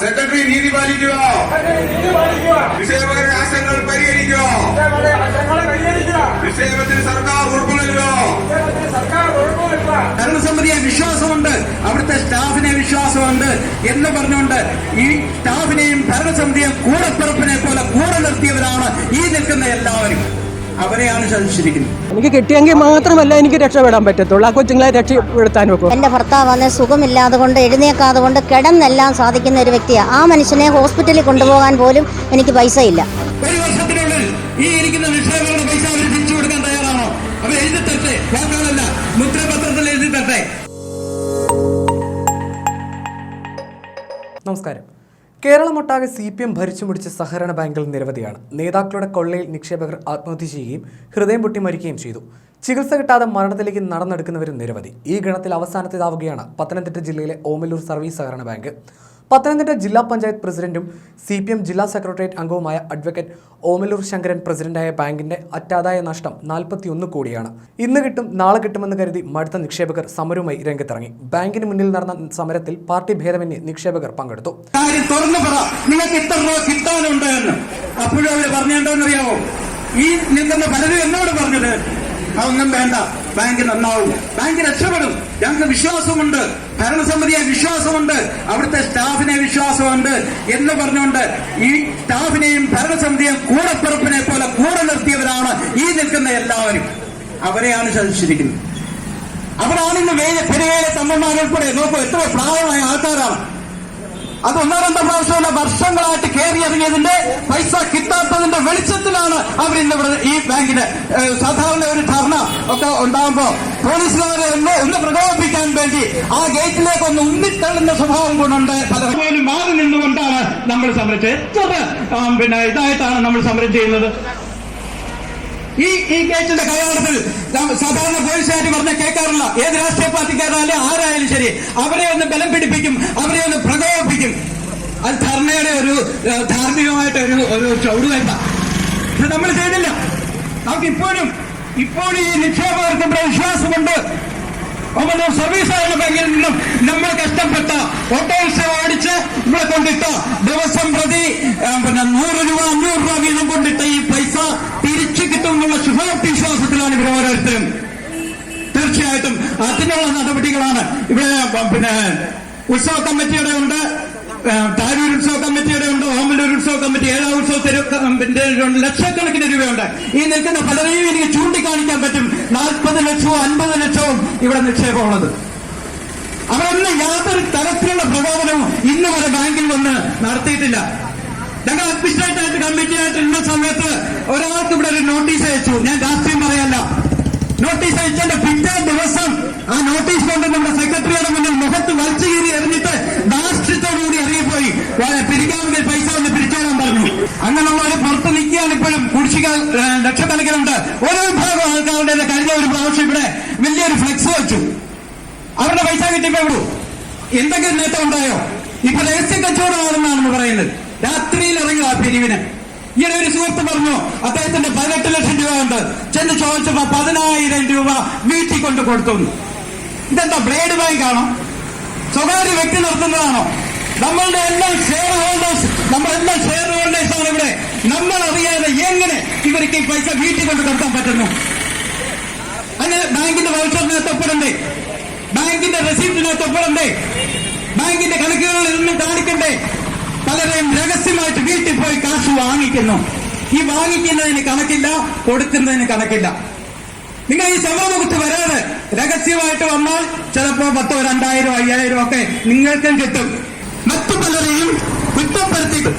Secretary നീതി പാലിക്കുക. നിക്ഷേപകരുടെ ആശങ്കകൾ പരിഹരിക്കുക. നിക്ഷേപത്തിന് സർക്കാർ ഉറപ്പു നൽകുക. ഭരണസമിതിയെ വിശ്വാസമുണ്ട് അവിടുത്തെ സ്റ്റാഫിനെ വിശ്വാസമുണ്ട് എന്ന് പറഞ്ഞുകൊണ്ട് ഈ സ്റ്റാഫിനെയും ഭരണസമിതിയെയും കൂടപ്പിറപ്പിനെ പോലെ കൂടെ നിർത്തിയവരാണ് ഈ നിൽക്കുന്ന എല്ലാവരും. അവരെയാണ് ചതിച്ചിരിക്കുന്നത്. എനിക്ക് കിട്ടിയെങ്കിൽ മാത്രമല്ല എനിക്ക് രക്ഷപ്പെടാൻ പറ്റത്തുള്ളൂ. ആ കൊച്ചുങ്ങളെ രക്ഷപ്പെടുത്താൻ വെക്കും എന്റെ ഭർത്താവ് അന്ന് സുഖമില്ലാതെ കൊണ്ട് എഴുന്നേക്കാതെ കൊണ്ട് കിടന്നെല്ലാം സാധിക്കുന്ന ഒരു വ്യക്തിയാണ് ആ മനുഷ്യനെ ഹോസ്പിറ്റലിൽ കൊണ്ടുപോകാൻ പോലും എനിക്ക് പൈസ ഇല്ല ഒരു വർഷത്തിനുള്ളിൽ ഈ ഇരിക്കുന്ന നിക്ഷേപങ്ങളുടെ പൈസ അവർ തിരിച്ചു കൊടുക്കാൻ തയ്യാറാണോ? അവർ എഴുതി മുദ്രപത്രത്തിൽ എഴുതി നമസ്കാരം. കേരളമൊട്ടാകെ സി പി എം ഭരിച്ചു മുടിച്ച സഹകരണ ബാങ്കുകൾ നിരവധിയാണ്. നേതാക്കളുടെ കൊള്ളയിൽ നിക്ഷേപകർ ആത്മഹത്യ ചെയ്യുകയും ഹൃദയം പൊട്ടി മരിക്കുകയും ചെയ്തു. ചികിത്സ കിട്ടാതെ മരണത്തിലേക്ക് നടന്നെടുക്കുന്നവരും നിരവധി. ഈ ഗണത്തിൽ അവസാനത്തേതാവുകയാണ് പത്തനംതിട്ട ജില്ലയിലെ ഓമല്ലൂർ സർവീസ് സഹകരണ ബാങ്ക്. പത്തനംതിട്ട ജില്ലാ പഞ്ചായത്ത് പ്രസിഡന്റും സി പി എം ജില്ലാ സെക്രട്ടേറിയറ്റ് അംഗവുമായ അഡ്വക്കേറ്റ് ഓമലൂർ ശങ്കരൻ പ്രസിഡന്റായ ബാങ്കിന്റെ അറ്റാദായ നഷ്ടം നാൽപ്പത്തിയൊന്ന് കോടിയാണ്. ഇന്ന് കിട്ടും നാളെ കിട്ടുമെന്ന് കരുതി മടുത്ത നിക്ഷേപകർ സമരവുമായി രംഗത്തിറങ്ങി. ബാങ്കിന് മുന്നിൽ നടന്ന സമരത്തിൽ പാർട്ടി ഭേദമന്യേ നിക്ഷേപകർ പങ്കെടുത്തു. നിങ്ങൾക്ക് ഇത്ര അപ്പോഴും അവർ ഈ നിൽക്കുന്ന പലരും എന്നോട് പറഞ്ഞത് അതൊന്നും വേണ്ട. ബാങ്ക് നന്നാവും. ബാങ്ക് രക്ഷപ്പെടും. ഞങ്ങൾക്ക് വിശ്വാസമുണ്ട്. ഭരണസമിതിയെ വിശ്വാസമുണ്ട്. അവിടുത്തെ സ്റ്റാഫിനെ വിശ്വാസമുണ്ട് എന്ന് പറഞ്ഞുകൊണ്ട് ഈ സ്റ്റാഫിനെയും ഭരണസമിതിയെയും കൂടപ്പിറപ്പിനെ പോലെ കൂടെ നിർത്തിയവരാണ് ഈ നിൽക്കുന്ന എല്ലാവരും. അവരെയാണ് ചതിച്ചിരിക്കുന്നത് അവരാണ് ഇന്ന് വേല പെരുവേല തമ്മന്മാരുൾപ്പെടെ നോക്കൂ എത്ര പ്രായമായ ആൾക്കാരാണ്. അത് ഒന്നോ രണ്ടോ പ്രാവശ്യമല്ല വർഷങ്ങളായിട്ട് കയറി ഇറങ്ങിയതിന്റെ പൈസ വെളിച്ചത്തിലാണ് അവർ ഇന്ന് ഇവിടെ ഈ ബാങ്കിന് സാധാരണ ഒരു ധർണ ഒക്കെ ഉണ്ടാകുമ്പോ പോലീസുകാരെ ഒന്ന് ഒന്ന് പ്രകോപിപ്പിക്കാൻ വേണ്ടി ആ ഗേറ്റിലേക്ക് ഒന്ന് ഉന്നിത്തള്ളുന്ന സ്വഭാവം കൊണ്ടുണ്ട് പലപ്പോഴും പോലും മാറി നിന്നുകൊണ്ടാണ് നമ്മൾ സമരം എത്ര പിന്നെ ഇതായിട്ടാണ് നമ്മൾ സമരം ചെയ്യുന്നത്. ഈ ഈ കേസിന്റെ കയ്യാളത്തിൽ നാം സാധാരണ പോലീസുകാർ പറഞ്ഞ കേൾക്കാറില്ല. ഏത് രാഷ്ട്രീയ പാർട്ടിക്കാരായാലും ആരായാലും ശരി അവരെ ഒന്ന് ബലം പിടിപ്പിക്കും അവരെ ഒന്ന് പ്രകോപിപ്പിക്കും. അത് ധർണയുടെ ഒരു ധാർമ്മികമായിട്ട് ഒരു ഒരു ചൗടുവയ്പ ഇത് നമ്മൾ ചെയ്തില്ല. നമുക്ക് ഇപ്പോഴും ഇപ്പോഴും ഈ നിക്ഷേപകർക്ക് വിശ്വാസമുണ്ട്. നമ്മുടെ സർവീസ് സഹകരണ ബാങ്കിൽ നിന്നും നമ്മൾ കഷ്ടപ്പെട്ട ഓട്ടോറിക്ഷ ഓടിച്ച് നമ്മളെ കൊണ്ടിട്ട ദിവസം പ്രതി പിന്നെ നൂറ് രൂപ അഞ്ഞൂറ് രൂപ വീതം കൊണ്ടിട്ട ഈ പൈസ തിരിച്ചു കിട്ടുമെന്നുള്ള ശുഭാപ്തി വിശ്വാസത്തിലാണ് ഇവർ ഓരോരുത്തരും. തീർച്ചയായിട്ടും അതിനുള്ള നടപടികളാണ് ഇവിടെ പിന്നെ ഉത്സവ കമ്മിറ്റിയുടെ ഉണ്ട്. താരൂർ ഉത്സവ കമ്മിറ്റിയുടെ ഉണ്ട്? ഓമല്ലൂർ ഉത്സവ കമ്മിറ്റി. ഏഴാം ഉത്സവത്തിന്റെ ലക്ഷക്കണക്കിന് രൂപയുണ്ട്. ഈ നിൽക്കുന്ന പലരെയും എനിക്ക് ചൂണ്ടിക്കാണിക്കാൻ പറ്റും. നാൽപ്പത് ലക്ഷവും അൻപത് ലക്ഷവും ഇവിടെ നിക്ഷേപമുള്ളത്. അവരൊന്നും യാതൊരു തരത്തിലുള്ള പ്രകോപനവും ഇന്ന് വരെ ബാങ്കിൽ വന്ന് നടത്തിയിട്ടില്ല. ഞങ്ങൾ അഡ്മിനിസ്ട്രേറ്റീവ് കമ്മിറ്റി ആയിട്ട് ഇരുന്ന സമയത്ത് ഒരാൾക്ക് ഇവിടെ ഒരു നോട്ടീസ് അയച്ചു. ഞാൻ രാഷ്ട്രീയം പറയല്ല. നോട്ടീസ് അയച്ചതിന്റെ പിറ്റേ ദിവസം ആ നോട്ടീസ് കൊണ്ട് നമ്മുടെ സെക്രട്ടറിയുടെ മുന്നിൽ മുഖത്ത് വലിച്ചു കീറി എറിഞ്ഞിട്ട് ഇറങ്ങിപ്പോയി വളരെ പിരിക്കാമെങ്കിൽ പൈസ ഒന്ന് പിരിച്ചോളാൻ പറഞ്ഞു അങ്ങനെയുള്ളവർ പുറത്ത് നിൽക്കുകയാണ് ഇപ്പോഴും കുടിശ്ശിക ലക്ഷക്കണക്കിനുണ്ട് ഓരോ വിഭാഗം ആൾക്കാരുടെ കഴിഞ്ഞ ഒരു പ്രാവശ്യം ഇവിടെ വലിയൊരു ഫ്ലെക്സ് വെച്ചു. അവരുടെ പൈസ കിട്ടിയപ്പോ എവിടു? എന്തെങ്കിലും നേട്ടം ഉണ്ടായോ? ഇപ്പൊ രഹസ്യ കച്ചവടമാണെന്നാണ് പറയുന്നത്. രാത്രിയിൽ ഇറങ്ങുക ആ പിരിവിന്. ഈയിടെ ഒരു സുഹൃത്ത് പറഞ്ഞു അദ്ദേഹത്തിന്റെ പതിനെട്ട് ലക്ഷം രൂപ ഉണ്ട്. ചെന്ന് ചോദിച്ചപ്പോ പതിനായിരം രൂപ വീട്ടിൽ കൊണ്ട് കൊടുത്തു ഇതെന്താ ബ്ലേഡ് ബാങ്ക് ആണോ? സ്വകാര്യ വ്യക്തി നടത്തുന്നതാണോ? നമ്മളുടെ എല്ലാം ഷെയർ ഹോൾഡേഴ്സ് നമ്മളെല്ലാം ഷെയർ ഹോൾഡേഴ്സ് ഇവിടെ നമ്മൾ അറിയാതെ എങ്ങനെ ഇവർക്ക് ഈ പൈസ വീട്ടിൽ കൊണ്ട് കൊടുക്കാൻ പറ്റുന്നു? അങ്ങനെ ബാങ്കിന്റെ വൗച്ചറിനകത്ത് ഒപ്പിടണ്ടേ ബാങ്കിന്റെ റെസിപ്റ്റിനകത്ത് ഒപ്പിടണ്ടേ ബാങ്കിന്റെ കണക്കുകളിൽ നിന്നും കാണിക്കണ്ടേ? പലരെയും രഹസ്യമായിട്ട് വീട്ടിൽ പോയി കാശ് വാങ്ങിക്കുന്നു. ഈ വാങ്ങിക്കുന്നതിന് കണക്കില്ല കൊടുക്കുന്നതിന് കണക്കില്ല. നിങ്ങൾ ഈ സമൂഹമുഖത്ത് വരാതെ രഹസ്യമായിട്ട് വന്നാൽ ചിലപ്പോ പത്തോ രണ്ടായിരം അയ്യായിരം ഒക്കെ നിങ്ങൾക്കും കിട്ടും. മറ്റു പലരെയും കുറ്റപ്പെടുത്തിക്കും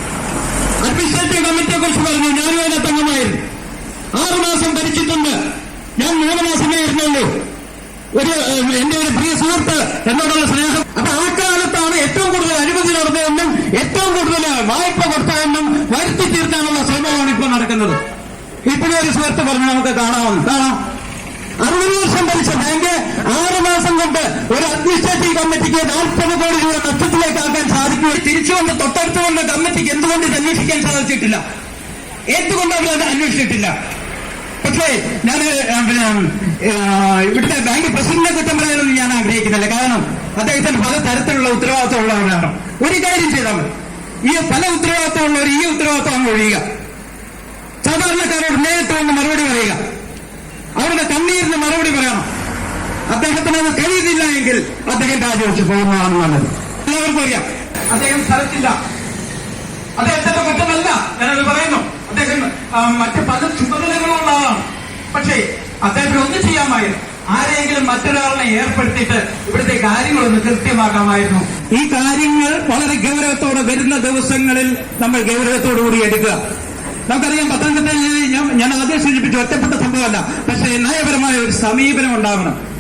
അഡ്മിനിസ്ട്രേറ്റീവ് കമ്മിറ്റിയെ കുറിച്ച് പറഞ്ഞു ഞാനും അതിനകത്ത് അംഗമായിരുന്നു ആറു മാസം ഭരിച്ചിട്ടുണ്ട്. ഞാൻ മൂന്ന് മാസമേ ഇരുന്നുള്ളൂ ഒരു എന്റെ ഒരു പ്രിയ സുഹൃത്ത് എന്നോടുള്ള സ്നേഹം. അപ്പൊ ആ കാലത്താണ് ഏറ്റവും കൂടുതൽ അനുമതി നടന്നതെന്നും ഏറ്റവും കൂടുതൽ വായ്പ കൊടുത്തതെന്നും വരുത്തി തീർക്കാനുള്ള ശ്രമമാണ് ഇപ്പോൾ നടക്കുന്നത് ഇപ്പോഴും ഒരു സുഹൃത്ത് പറഞ്ഞു നമുക്ക് കാണാം. കാണാം. അറുപത് വർഷം ഭരിച്ച ബാങ്ക് ആറ് മാസം കൊണ്ട് ഒരു അഡ്മിനിസ്ട്രേറ്റീവ് കമ്മിറ്റിക്ക് നാൽപ്പത് കോടി രൂപ നഷ്ടത്തിലേക്ക് ആക്കാൻ സാധിക്കുകയും തിരിച്ചു വന്ന് തൊട്ടടുത്ത് വന്ന കമ്മിറ്റിക്ക് എന്തുകൊണ്ട് ഇത് അന്വേഷിക്കാൻ സാധിച്ചിട്ടില്ല? എന്തുകൊണ്ട് അത് അന്വേഷിച്ചിട്ടില്ല? പക്ഷേ ഞാൻ പിന്നെ ഇവിടുത്തെ ബാങ്ക് പ്രസിഡന്റിനെ കുറ്റം പറയാനൊന്നും ഞാൻ ആഗ്രഹിക്കുന്നില്ല. കാരണം അദ്ദേഹത്തിന് പല തരത്തിലുള്ള ഉത്തരവാദിത്തമുള്ളവരാണ്. ഒരു കാര്യം ചെയ്താൽ മതി. ഈ പല ഉത്തരവാദിത്തമുള്ളവർ ഈ ഉത്തരവാദിത്തം അങ്ങ് ഒഴിയുക. സാധാരണക്കാരോട് നേരിട്ട് വന്ന് മറുപടി പറയുക. അവരുടെ കണ്ണീരിന് മറുപടി പറയണം. അദ്ദേഹത്തിന് അത് കഴിയുന്നില്ല എങ്കിൽ അദ്ദേഹം രാജിവെച്ച് പോകുന്നതാണ് നല്ലത്. എല്ലാവർക്കും അറിയാം. അദ്ദേഹം സ്ഥലത്തില്ല. അദ്ദേഹത്തിന്റെ കുറ്റമല്ല ഞാനത് പറയുന്നു. അദ്ദേഹം മറ്റു പല ചുമതലകളുള്ള ആളാണ്. പക്ഷേ അദ്ദേഹത്തിന് ഒന്നും ചെയ്യാമായിരുന്നു. ആരെങ്കിലും മറ്റൊരാളിനെ ഏർപ്പെടുത്തിയിട്ട് ഇവിടുത്തെ കാര്യങ്ങളൊന്ന് കൃത്യമാക്കാമായിരുന്നു. ഈ കാര്യങ്ങൾ വളരെ ഗൗരവത്തോടെ വരുന്ന ദിവസങ്ങളിൽ നമ്മൾ ഗൗരവത്തോടുകൂടി എടുക്കുക. നമുക്കറിയാം പത്തനംതിട്ട ജില്ലയിൽ ഞാൻ ഞാൻ ആദ്യം സൂചിപ്പിച്ചു ഒറ്റപ്പെട്ട സംഭവമല്ല പക്ഷേ നയപരമായ ഒരു സമീപനം ഉണ്ടാവണം.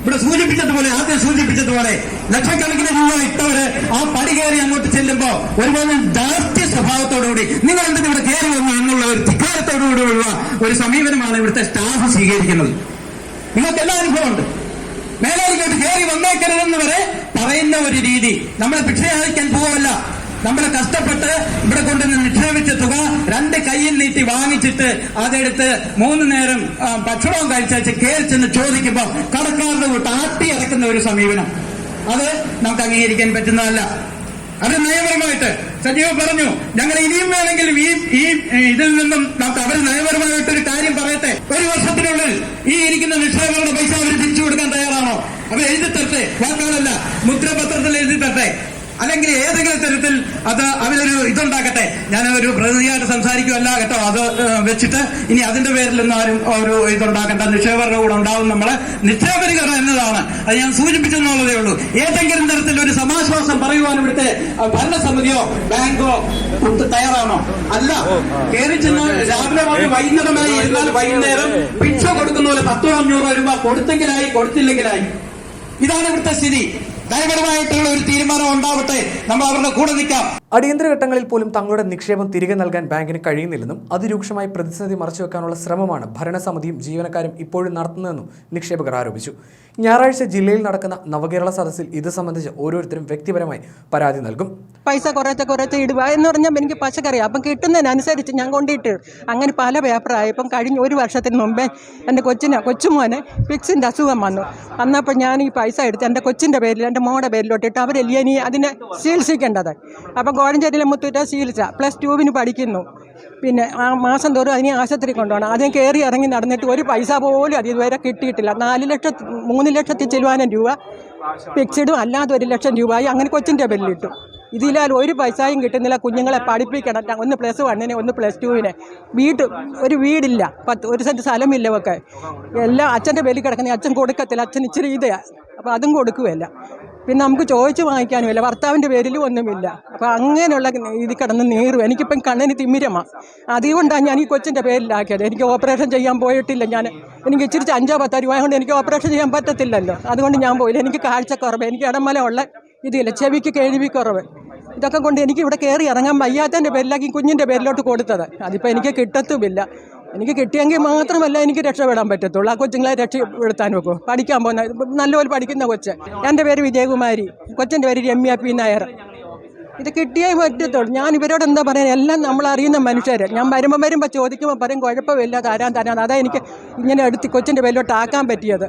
ഇവിടെ സൂചിപ്പിച്ചതുപോലെ ആദ്യം സൂചിപ്പിച്ചതുപോലെ ലക്ഷക്കണക്കിന് രൂപ ഇട്ടവര് ആ പടി കയറി അങ്ങോട്ട് ചെല്ലുമ്പോ ഒരുപോലെ ദാർഢ്യ സ്വഭാവത്തോടുകൂടി നിങ്ങൾ എന്തിനു ഇവിടെ കയറി വന്നു എന്നുള്ള ഒരു ധിക്കാരത്തോടുകൂടിയുള്ള ഒരു സമീപനമാണ് ഇവിടുത്തെ സ്റ്റാഫ് സ്വീകരിക്കുന്നത്. നിങ്ങൾക്ക് എല്ലാ അനുഭവമുണ്ട്. മേലാളിക്കോട്ട് കയറി വന്നേക്കരുതെന്ന് വരെ പറയുന്ന ഒരു രീതി. നമ്മളെ ഭിക്ഷയായിരിക്കാൻ പോവല്ല. നമ്മളെ കഷ്ടപ്പെട്ട് ഇവിടെ കൊണ്ടുവന്ന് നിക്ഷേപിച്ച തുക രണ്ട് കയ്യിൽ നീട്ടി വാങ്ങിച്ചിട്ട് അതെടുത്ത് മൂന്ന് നേരം ഭക്ഷണവും കഴിച്ചു കയറി ചെന്ന് ചോദിക്കുമ്പോൾ കടക്കാരുടെ വിട്ട് ആട്ടി ഇറക്കുന്ന ഒരു സമീപനം. അത് നമുക്ക് അംഗീകരിക്കാൻ പറ്റുന്നതല്ല. അത് നയപരമായിട്ട് സജീവ് പറഞ്ഞു ഞങ്ങൾ ഇനിയും വേണമെങ്കിൽ ഈ ഈ ഇതിൽ നിന്നും നമുക്ക് അവർ നയപരമായിട്ട് ഒരു കാര്യം പറയട്ടെ. ഒരു വർഷത്തിനുള്ളിൽ ഈ ഇരിക്കുന്ന നിക്ഷേപങ്ങളുടെ പൈസ അവർ തിരിച്ചു കൊടുക്കാൻ തയ്യാറാണോ? അവർ എഴുതി തരട്ടെ. വാക്കാളല്ല മുദ്രപത്രത്തിൽ എഴുതി തരട്ടെ. അല്ലെങ്കിൽ ഏതെങ്കിലും തരത്തിൽ അത് അവരൊരു ഇതുണ്ടാക്കട്ടെ. ഞാൻ ഒരു പ്രതിനിധിയായിട്ട് സംസാരിക്കുമല്ല കേട്ടോ. അത് വെച്ചിട്ട് ഇനി അതിന്റെ പേരിലൊന്നും ആരും ഒരു ഇതുണ്ടാക്കണ്ട. നിക്ഷേപകരുടെ കൂടെ ഉണ്ടാവും നമ്മളെ. നിക്ഷേപരികരണം എന്നതാണ്. അത് ഞാൻ സൂചിപ്പിച്ചെന്നുള്ളതേ ഉള്ളൂ. ഏതെങ്കിലും തരത്തിൽ ഒരു സമാശ്വാസം പറയുവാൻ ഇവിടുത്തെ ഭരണസമിതിയോ ബാങ്കോ തയ്യാറാണോ? അല്ല. കയറി ചെന്ന് രാവിലെ വന്ന് വൈകുന്നേരം ഇരുന്നാൽ വൈകുന്നേരം ഭിക്ഷ കൊടുക്കുന്ന പോലെ പത്തോ അഞ്ഞൂറോ രൂപ കൊടുത്തെങ്കിലായി കൊടുത്തില്ലെങ്കിലായി. ഇതാണ് ഇവിടുത്തെ സ്ഥിതി. നയപരമായിട്ടുള്ള ഒരു തീരുമാനം ഉണ്ടാവട്ടെ. നമ്മൾ അവരുടെ കൂടെ നിൽക്കാം. അടിയന്തര ഘട്ടങ്ങളിൽ പോലും തങ്ങളുടെ നിക്ഷേപം തിരികെ നൽകാൻ ബാങ്കിന് കഴിയുന്നില്ലെന്നും അതിരൂക്ഷമായി പ്രതിസന്ധി മറച്ചുവെക്കാനുള്ള ശ്രമമാണ് ഭരണസമിതിയും ജീവനക്കാരും ഇപ്പോഴും നടത്തുന്നതെന്നും നിക്ഷേപകർ ആരോപിച്ചു. ഞായറാഴ്ച ജില്ലയിൽ നടക്കുന്ന നവകേരള സദസ്സിൽ ഇത് സംബന്ധിച്ച് ഓരോരുത്തരും വ്യക്തിപരമായി പരാതി നൽകും. പൈസ കുറച്ച് കുറച്ച് ഇടുക എന്ന് പറഞ്ഞാൽ എനിക്ക് പച്ചക്കറി അപ്പം കിട്ടുന്നതിനനുസരിച്ച് ഞാൻ കൊണ്ടിട്ട് അങ്ങനെ പല പേപ്പറായി ഇപ്പം കഴിഞ്ഞ ഒരു വർഷത്തിന് മുമ്പേ എന്റെ കൊച്ചിനെ കൊച്ചുമോനെ ഫിക്സിന്റെ അസുഖം വന്നു. അന്നപ്പോൾ ഞാൻ ഈ പൈസ എടുത്ത് എന്റെ കൊച്ചിന്റെ പേരിൽ എന്റെ മോടെ പേരിലോട്ടിട്ട് അവരല്ലേ ഇനി അതിനെ ചികിത്സിക്കേണ്ടത്? അപ്പം കോഴഞ്ചേരിയിലെ മുത്തൂറ്റ ചികിത്സ പ്ലസ് ടുവിന് പഠിക്കുന്നു. പിന്നെ ആ മാസം തോറും അതിനെ ആശുപത്രി കൊണ്ടുപോകണം. ആദ്യം കയറി ഇറങ്ങി നടന്നിട്ട് ഒരു പൈസ പോലും അത് ഇതുവരെ കിട്ടിയിട്ടില്ല. നാല് ലക്ഷത്തി മൂന്ന് ലക്ഷത്തി ചെല്ലുവാനും രൂപ. ഫിക്സിഡും അല്ലാതെ ഒരു ലക്ഷം രൂപയായി. അങ്ങനെ കൊച്ചിന്റെ ബില്ലിട്ടു. ഇതിലാൽ ഒരു പൈസയും കിട്ടുന്നില്ല. കുഞ്ഞുങ്ങളെ പഠിപ്പിക്കണം. ഒന്ന് പ്ലസ് വണ്ണിനെ ഒന്ന് പ്ലസ് ടുവിനെ വീട് ഒരു വീടില്ല. പത്ത് ഒരു സെന്റ് സ്ഥലമില്ല ഒക്കെ എല്ലാം അച്ഛന്റെ ബലി കിടക്കുന്ന അച്ഛൻ കൊടുക്കത്തില്ല. അച്ഛൻ ഇച്ചിരി ഇതാണ് അപ്പോൾ അതും കൊടുക്കുകയല്ല. പിന്നെ നമുക്ക് ചോദിച്ച് വാങ്ങിക്കാനുമില്ല ഭർത്താവിന്റെ പേരിലും ഒന്നുമില്ല. അപ്പോൾ അങ്ങനെയുള്ള ഇത് കിടന്ന് നീറും. എനിക്കിപ്പം കണ്ണിന് തിമിരമാണ് അതുകൊണ്ടാണ് ഞാൻ ഈ കൊച്ചിന്റെ പേരിലാക്കിയത്. എനിക്ക് ഓപ്പറേഷൻ ചെയ്യാൻ പോയിട്ടില്ല ഞാൻ. എനിക്ക് ഇച്ചിരി അഞ്ചോ പത്തോ രൂപ കൊണ്ട് എനിക്ക് ഓപ്പറേഷൻ ചെയ്യാൻ പറ്റത്തില്ലല്ലോ. അതുകൊണ്ട് ഞാൻ പോയില്ല. എനിക്ക് കാഴ്ചക്കുറവ് എനിക്ക് ഇടമല ഉള്ള ഇതില്ല ചെവിക്ക് കേൾവിക്കുറവ്. ഇതൊക്കെ കൊണ്ട് എനിക്ക് ഇവിടെ കയറി ഇറങ്ങാൻ വയ്യാത്തതിന്റെ പേരിലാക്കി കുഞ്ഞിന്റെ പേരിലോട്ട് കൊടുത്തത്. അതിപ്പോൾ എനിക്ക് കിട്ടത്തുമില്ല. എനിക്ക് കിട്ടിയെങ്കിൽ മാത്രമല്ല എനിക്ക് രക്ഷപ്പെടാൻ പറ്റത്തുള്ളൂ. ആ കൊച്ചുങ്ങളെ രക്ഷപ്പെടുത്താൻ വെക്കും പഠിക്കാൻ പോകുന്ന നല്ലപോലെ പഠിക്കുന്ന കൊച്ച്. എന്റെ പേര് വിജയകുമാരി. കൊച്ചിന്റെ പേര് രമ്യ പി. നായർ. ഇത് കിട്ടിയേ പറ്റത്തുള്ളൂ. ഞാൻ ഇവരോട് എന്താ പറയുക എല്ലാം നമ്മൾ അറിയുന്ന മനുഷ്യർ ഞാൻ വരുമ്പോൾ വരുമ്പോൾ ചോദിക്കുമ്പോൾ പറയും കുഴപ്പമില്ല തരാൻ തരാൻ. അതാ എനിക്ക് ഇങ്ങനെ എടുത്ത് കൊച്ചിന്റെ പേരിലോട്ട് ആക്കാൻ പറ്റിയത്.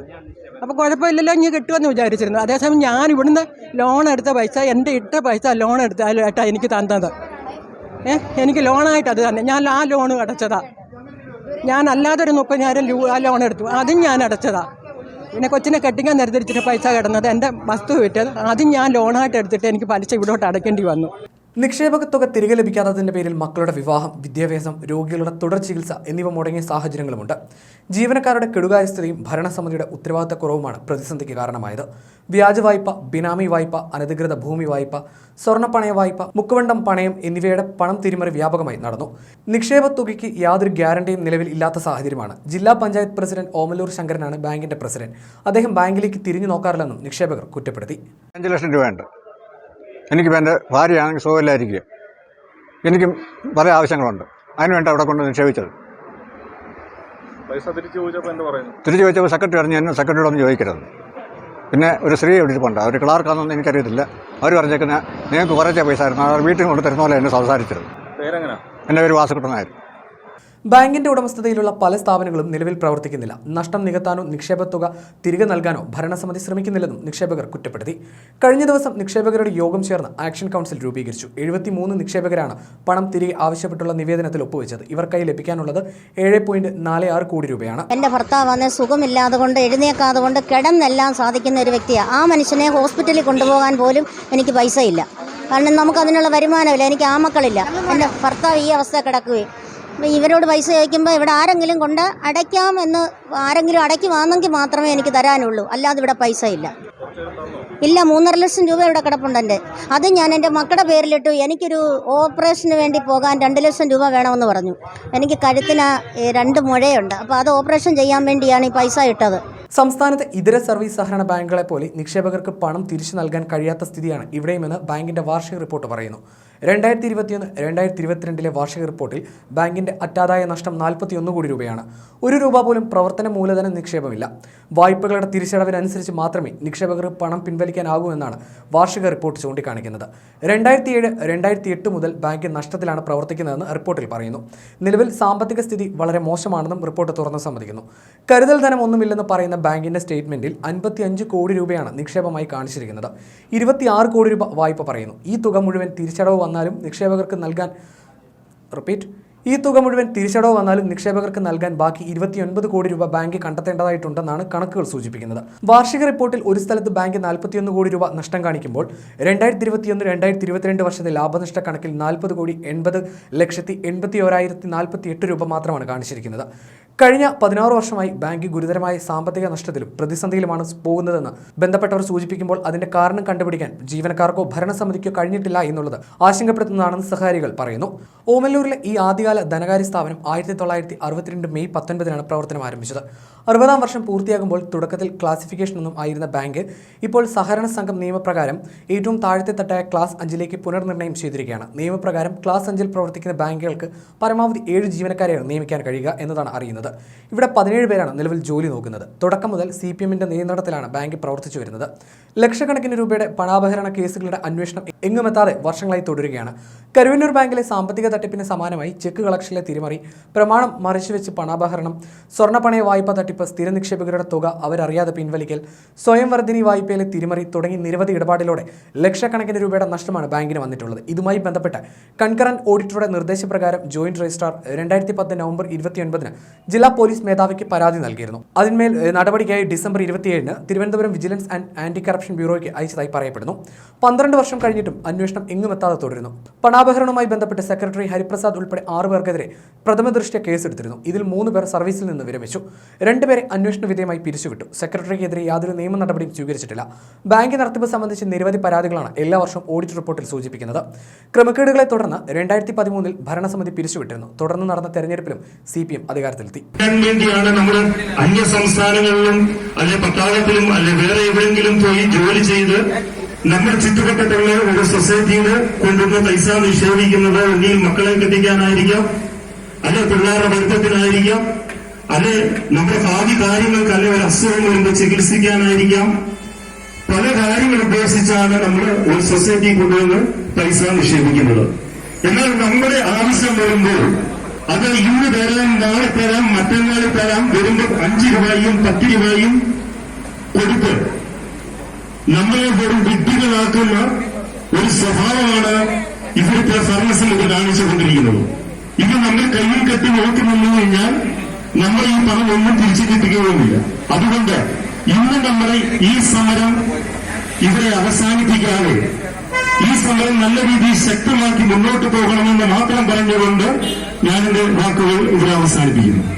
അപ്പോൾ കുഴപ്പമില്ലല്ലോ ഇനി കിട്ടുമെന്ന് വിചാരിച്ചിരുന്നു. അതേസമയം ഞാൻ ഇവിടുന്ന് ലോൺ എടുത്ത പൈസ എന്റെ ഇട്ട പൈസ ലോൺ എടുത്തായിട്ടാണ് എനിക്ക് തന്നത്. ഏഹ് എനിക്ക് ലോണായിട്ട് അത് തന്നെ ഞാൻ ആ ലോൺ അടച്ചതാ ഞാൻ അല്ലാതൊരു മുപ്പതിനായിരം രൂപ ലോൺ എടുത്തു. അതും ഞാൻ അടച്ചതാ. പിന്നെ കൊച്ചിനെ കെട്ടിക്കാൻ നിരത്തിരിച്ചിട്ട് പൈസ കിടന്നത് എന്റെ വസ്തു വിറ്റത്. അതും ഞാൻ ലോണായിട്ട് എടുത്തിട്ട് എനിക്ക് പലിശ ഇവിടോട്ട് അടയ്ക്കേണ്ടി വന്നു. നിക്ഷേപക തുക തിരികെ ലഭിക്കാത്തതിന്റെ പേരിൽ മക്കളുടെ വിവാഹം വിദ്യാഭ്യാസം രോഗികളുടെ തുടർ ചികിത്സ എന്നിവ മുടങ്ങിയ സാഹചര്യങ്ങളുമുണ്ട്. ജീവനക്കാരുടെ കെടുകാര്യസ്ഥതയും ഭരണസമിതിയുടെ ഉത്തരവാദിത്തക്കുറവുമാണ് പ്രതിസന്ധിക്ക് കാരണമായത്. വ്യാജ വായ്പ ബിനാമി വായ്പ അനധികൃത ഭൂമി വായ്പ സ്വർണപ്പണയ വായ്പ മുക്കുവണ്ടം പണയം എന്നിവയുടെ പണം തിരിമറി വ്യാപകമായി നടന്നു. നിക്ഷേപ തുകയ്ക്ക് യാതൊരു ഗ്യാരണ്ടിയും നിലവിൽ ഇല്ലാത്ത സാഹചര്യമാണ്. ജില്ലാ പഞ്ചായത്ത് പ്രസിഡന്റ് ഓമലൂർ ശങ്കരനാണ് ബാങ്കിന്റെ പ്രസിഡന്റ്. അദ്ദേഹം ബാങ്കിലേക്ക് തിരിഞ്ഞു നോക്കാറില്ലെന്നും നിക്ഷേപകർ കുറ്റപ്പെടുത്തി. അഞ്ച് ലക്ഷം രൂപയുണ്ട്. എനിക്കിപ്പോൾ എന്റെ ഭാര്യയാണെങ്കിൽ സുഖമില്ലായിരിക്കുക എനിക്കും പല ആവശ്യങ്ങളുണ്ട്. അതിനുവേണ്ടി അവിടെ കൊണ്ട് നിക്ഷേപിച്ചത്. പൈസ തിരിച്ചു ചോദിച്ചപ്പോൾ സെക്രട്ടറി പറഞ്ഞു എന്നെ സെക്രട്ടറിയോടൊന്നും ഒന്ന് ചോദിക്കരുത്. പിന്നെ ഒരു സ്ത്രീ വിളിച്ചിട്ടുണ്ട് അവർ ക്ലാർക്കാണെന്നൊന്നും എനിക്കറിയത്തില്ല. അവർ പറഞ്ഞേക്കുന്ന നിങ്ങൾക്ക് കുറച്ച പൈസ ആയിരുന്നു അവർ വീട്ടിൽ കൊണ്ട് തരുന്ന പോലെ എന്നെ സംസാരിച്ചത് എന്റെ പേര് വാസുക്കുട്ടൻ നായർ. ബാങ്കിന്റെ ഉടമസ്ഥതയിലുള്ള പല സ്ഥാപനങ്ങളും നിലവിൽ പ്രവർത്തിക്കുന്നില്ല. നഷ്ടം നികത്താനോ നിക്ഷേപ തുക തിരികെ നൽകാനോ ഭരണസമിതി ശ്രമിക്കുന്നില്ലെന്നും നിക്ഷേപകർ കുറ്റപ്പെടുത്തി. കഴിഞ്ഞ ദിവസം നിക്ഷേപകരുടെ യോഗം ചേർന്ന് ആക്ഷൻ കൗൺസിൽ രൂപീകരിച്ചു. എഴുപത്തിമൂന്ന് നിക്ഷേപകരാണ് പണം തിരികെ ആവശ്യപ്പെട്ടുള്ള നിവേദനത്തിൽ ഒപ്പുവെച്ചത്. ഇവർക്കായി ലഭിക്കാനുള്ളത് ഏഴ് പോയിന്റ് നാല് ആറ് കോടി രൂപയാണ്. എന്റെ ഭർത്താവ് സുഖമില്ലാതെ കൊണ്ട് എഴുന്നേക്കാതെ കൊണ്ട് കിടന്നെല്ലാം സാധിക്കുന്ന ഒരു വ്യക്തിയാണ് ആ മനുഷ്യനെ ഹോസ്പിറ്റലിൽ കൊണ്ടുപോകാൻ പോലും എനിക്ക് പൈസ ഇല്ല കാരണം നമുക്ക് അതിനുള്ള വരുമാനമില്ല. എനിക്ക് ആ മക്കളില്ല ഭർത്താവ് ഈ അവസ്ഥ കിടക്കുകയും ഇവരോട് പൈസ ചോദിക്കുമ്പോൾ ഇവിടെ ആരെങ്കിലും കൊണ്ട് അടയ്ക്കാം എന്ന് ആരെങ്കിലും അടയ്ക്കുവാണെങ്കിൽ മാത്രമേ എനിക്ക് തരാനുള്ളൂ. അല്ലാതെ ഇവിടെ പൈസ ഇല്ല. ഇല്ല മൂന്നര ലക്ഷം രൂപ ഇവിടെ കിടപ്പുണ്ട് എന്റെ. അത് ഞാൻ എന്റെ മക്കളുടെ പേരിലിട്ടു. എനിക്കൊരു ഓപ്പറേഷന് വേണ്ടി പോകാൻ രണ്ട് ലക്ഷം രൂപ വേണമെന്ന് പറഞ്ഞു. എനിക്ക് കഴുത്തിന് രണ്ട് മുഴയുണ്ട്. അപ്പോൾ അത് ഓപ്പറേഷൻ ചെയ്യാൻ വേണ്ടിയാണ് ഈ പൈസ ഇട്ടത്. സംസ്ഥാനത്തെ ഇതര സർവീസ് സഹകരണ ബാങ്കുകളെ പോലെ നിക്ഷേപകർക്ക് പണം തിരിച്ചു നൽകാൻ കഴിയാത്ത സ്ഥിതിയാണ് ഇവിടെയുമെന്ന് ബാങ്കിന്റെ വാർഷിക റിപ്പോർട്ട് പറയുന്നു. രണ്ടായിരത്തി ഇരുപത്തിയൊന്ന് രണ്ടായിരത്തി ഇരുപത്തിരണ്ടിലെ വാർഷിക റിപ്പോർട്ടിൽ ബാങ്കിന്റെ അറ്റാദായ നഷ്ടം നാൽപ്പത്തിയൊന്ന് കോടി രൂപയാണ്. ഒരു രൂപ പോലും പ്രവർത്തന മൂലധന നിക്ഷേപമില്ല. വായ്പകളുടെ തിരിച്ചടവിനനുസരിച്ച് മാത്രമേ നിക്ഷേപകർ പണം പിൻവലിക്കാനാകൂ എന്നാണ് വാർഷിക റിപ്പോർട്ട് ചൂണ്ടിക്കാണിക്കുന്നത്. രണ്ടായിരത്തി ഏഴ് രണ്ടായിരത്തി എട്ട് മുതൽ ബാങ്ക് നഷ്ടത്തിലാണ് പ്രവർത്തിക്കുന്നതെന്ന് റിപ്പോർട്ടിൽ പറയുന്നു. നിലവിൽ സാമ്പത്തിക സ്ഥിതി വളരെ മോശമാണെന്നും റിപ്പോർട്ട് തുറന്ന് സമ്മതിക്കുന്നു. കരുതൽ ധനം ഒന്നുമില്ലെന്ന് പറയുന്ന ബാങ്കിന്റെ സ്റ്റേറ്റ്മെന്റിൽ അൻപത്തിയഞ്ച് കോടി രൂപയാണ് നിക്ഷേപമായി കാണിച്ചിരിക്കുന്നത്. ഇരുപത്തിയാറ് കോടി രൂപ വായ്പ പറയുന്നു. ഈ തുക മുഴുവൻ തിരിച്ചടവ് വന്നാലും നിക്ഷേപകർക്ക് നൽകാൻ റിപ്പീറ്റ് ഈ തുക മുഴുവൻ തിരിച്ചടവ് വന്നാലും നിക്ഷേപകർക്ക് നൽകാൻ ബാക്കി ഇരുപത്തിയൊൻപത് കോടി രൂപ ബാങ്ക് കണ്ടെത്തേണ്ടതായിട്ടുണ്ടെന്നാണ് കണക്കുകൾ സൂചിപ്പിക്കുന്നത്. വാർഷിക റിപ്പോർട്ടിൽ ഒരു സ്ഥലത്ത് ബാങ്ക് നാൽപ്പത്തിയൊന്ന് കോടി രൂപ നഷ്ടം കാണിക്കുമ്പോൾ രണ്ടായിരത്തി ഇരുപത്തിയൊന്ന് രണ്ടായിരത്തി ഇരുപത്തിരണ്ട് വർഷത്തെ ലാഭനഷ്ട കണക്കിൽ നാൽപ്പത് കോടി എൺപത് ലക്ഷത്തി എൺപത്തി ഓരായിരത്തി നാൽപ്പത്തി എട്ട് രൂപ മാത്രമാണ് കാണിച്ചിരിക്കുന്നത്. കഴിഞ്ഞ പതിനാറ് വർഷമായി ബാങ്ക് ഗുരുതരമായ സാമ്പത്തിക നഷ്ടത്തിലും പ്രതിസന്ധിയിലുമാണ് പോകുന്നതെന്ന് ബന്ധപ്പെട്ടവർ സൂചിപ്പിക്കുമ്പോൾ അതിന്റെ കാരണം കണ്ടുപിടിക്കാൻ ജീവനക്കാർക്കോ ഭരണസമിതിക്കോ കഴിഞ്ഞിട്ടില്ല എന്നുള്ളത് ആശങ്കപ്പെടുത്തുന്നതാണെന്ന് സഹകാരികൾ പറയുന്നു. ഓമല്ലൂരിലെ ഈ ആദ്യകാല ധനകാര്യ സ്ഥാപനം ആയിരത്തി തൊള്ളായിരത്തി അറുപത്തിരണ്ട് മെയ് പത്തൊൻപതിനാണ് പ്രവർത്തനം ആരംഭിച്ചത്. അറുപതാം വർഷം പൂർത്തിയാകുമ്പോൾ തുടക്കത്തിൽ ക്ലാസിഫിക്കേഷൻ ഒന്നും ആയിരുന്ന ബാങ്ക് ഇപ്പോൾ സഹകരണ സംഘം നിയമപ്രകാരം ഏറ്റവും താഴത്തെ തട്ടായ ക്ലാസ് അഞ്ചിലേക്ക് പുനർനിർണയം ചെയ്തിരിക്കുകയാണ്. നിയമപ്രകാരം ക്ലാസ് അഞ്ചിൽ പ്രവർത്തിക്കുന്ന ബാങ്കുകൾക്ക് പരമാവധി ഏഴ് ജീവനക്കാരെയാണ് നിയമിക്കാൻ കഴിയുക എന്നതാണ് അറിയുന്നത്. ഇവിടെ പതിനേഴ് പേരാണ് നിലവിൽ ജോലി നോക്കുന്നത്. തുടക്കം മുതൽ സി പി എമ്മിന്റെ നിയന്ത്രണത്തിലാണ് ബാങ്ക് പ്രവർത്തിച്ചു വരുന്നത്. ലക്ഷക്കണക്കിന് രൂപയുടെ പണാപഹരണ കേസുകളുടെ അന്വേഷണം എങ്ങുമെത്താതെ വർഷങ്ങളായി തുടരുകയാണ്. കരുവന്നൂർ ബാങ്കിലെ സാമ്പത്തിക തട്ടിപ്പിന് സമാനമായി ചെക്ക് കളക്ഷനിലെ തിരിമറി പ്രമാണം മറിച്ചുവെച്ച് പണാപഹരണം സ്വർണപ്പണയ വായ്പ സ്ഥിര നിക്ഷേപകരുടെ തുക അവരറിയാതെ പിൻവലിക്കൽ സ്വയം വർദ്ധിനി വായ്പയിലെ തിരിമറി തുടങ്ങി നിരവധി ഇടപാടിലൂടെ ലക്ഷക്കണക്കിന് രൂപയുടെ നഷ്ടമാണ് ബാങ്കിന് വന്നിട്ടുള്ളത്. ഇതുമായി ബന്ധപ്പെട്ട് കൺകറന്റ് ഓഡിറ്ററുടെ നിർദ്ദേശപ്രകാരം ജോയിന്റ് രജിസ്ട്രാർ രണ്ടായിരത്തി പത്ത് നവംബർ ഇരുപത്തിയൊൻപതിന് ജില്ലാ പോലീസ് മേധാവിക്ക് പരാതി നൽകിയിരുന്നു. അതിന്മേൽ നടപടിക്കായി ഡിസംബർ ഇരുപത്തിയേഴിന് Thiruvananthapuram vigilance and anti corruption ബ്യൂറോയ്ക്ക് അയച്ചതായി പറയപ്പെടുന്നു. പന്ത്രണ്ട് വർഷം കഴിഞ്ഞിട്ടും അന്വേഷണം എങ്ങുമെത്താതെ തുടരുന്നു. പണാപഹരണവുമായി ബന്ധപ്പെട്ട് സെക്രട്ടറി ഹരിപ്രസാദ് ഉൾപ്പെടെ ആറുപേർക്കെതിരെ പ്രഥമ ദൃഷ്ട്യ കേസെടുത്തിരുന്നു. ഇതിൽ മൂന്ന് പേർ സർവീസിൽ നിന്ന് വിരമിച്ചു. രണ്ടുപേരെ അന്വേഷണ വിധേയമായി പിരിച്ചുവിട്ടു. സെക്രട്ടറിക്കെതിരെ യാതൊരു നിയമ നടപടിയും സ്വീകരിച്ചിട്ടില്ല. ബാങ്ക് നടത്തിപ്പ് സംബന്ധിച്ച് നിരവധി പരാതികളാണ് എല്ലാ വർഷവും ഓഡിറ്റ് റിപ്പോർട്ടിൽ സൂചിപ്പിക്കുന്നത്. ക്രമക്കേടുകളെ തുടർന്ന് രണ്ടായിരത്തി പതിമൂന്നിൽ ഭരണസമിതി പിരിച്ചുവിട്ടിരുന്നു. തുടർന്ന് നടന്ന തെരഞ്ഞെടുപ്പിലും സി പി എം അധികാരത്തിലെത്തി അന്യ സംസ്ഥാനങ്ങളിലും അല്ലെ പട്ടാളത്തിലും അല്ലെ വേറെ എവിടെങ്കിലും പോയി ജോലി ചെയ്ത് നമ്മുടെ ചുറ്റുവട്ടത്തുള്ള ഒരു സൊസൈറ്റിയിൽ കൊണ്ടുവന്ന പൈസ നിക്ഷേപിക്കുന്നത് ഒന്നിൽ മക്കളെ കെട്ടിക്കാനായിരിക്കാം അല്ലെ പിള്ളേരുടെ പഠിത്തത്തിനായിരിക്കാം അല്ലെ നമ്മുടെ ഭാവി കാര്യങ്ങൾക്ക് അല്ലെ ഒരു അസുഖം വരുമ്പോൾ ചികിത്സിക്കാനായിരിക്കാം. പല കാര്യങ്ങൾ ഉദ്ദേശിച്ചാണ് നമ്മൾ ഒരു സൊസൈറ്റി കൊണ്ടുവന്ന് പൈസ നിക്ഷേപിക്കുന്നത്. എന്നാൽ നമ്മുടെ ആവശ്യം വരുമ്പോൾ അത് ഇന്ന് തരാം നാളെ തരാം മറ്റന്നാൾ തരാം വരുമ്പോൾ അഞ്ച് രൂപയും പത്ത് രൂപയും കൊടുത്ത് നമ്മളെ വെറും വിഡ്ഢികളാക്കുന്ന ഒരു സ്വഭാവമാണ് ഇവിടുത്തെ ഭരണസമിതി കാണിച്ചുകൊണ്ടിരിക്കുന്നത്. ഇത് നമ്മൾ കയ്യിൽ കെട്ടി നോക്കി നിന്നു കഴിഞ്ഞാൽ നമ്മൾ ഈ പണം ഒന്നും തിരിച്ചു അതുകൊണ്ട് ഇന്ന് നമ്മൾ ഈ സമരം ഇവിടെ അവസാനിപ്പിക്കാതെ ഈ സമരം നല്ല രീതിയിൽ ശക്തമാക്കി മുന്നോട്ട് പോകണമെന്ന് മാത്രം പറഞ്ഞുകൊണ്ട് ഞാൻ എന്റെ വാക്കുകൾ ഇവിടെ അവസാനിപ്പിക്കുന്നു.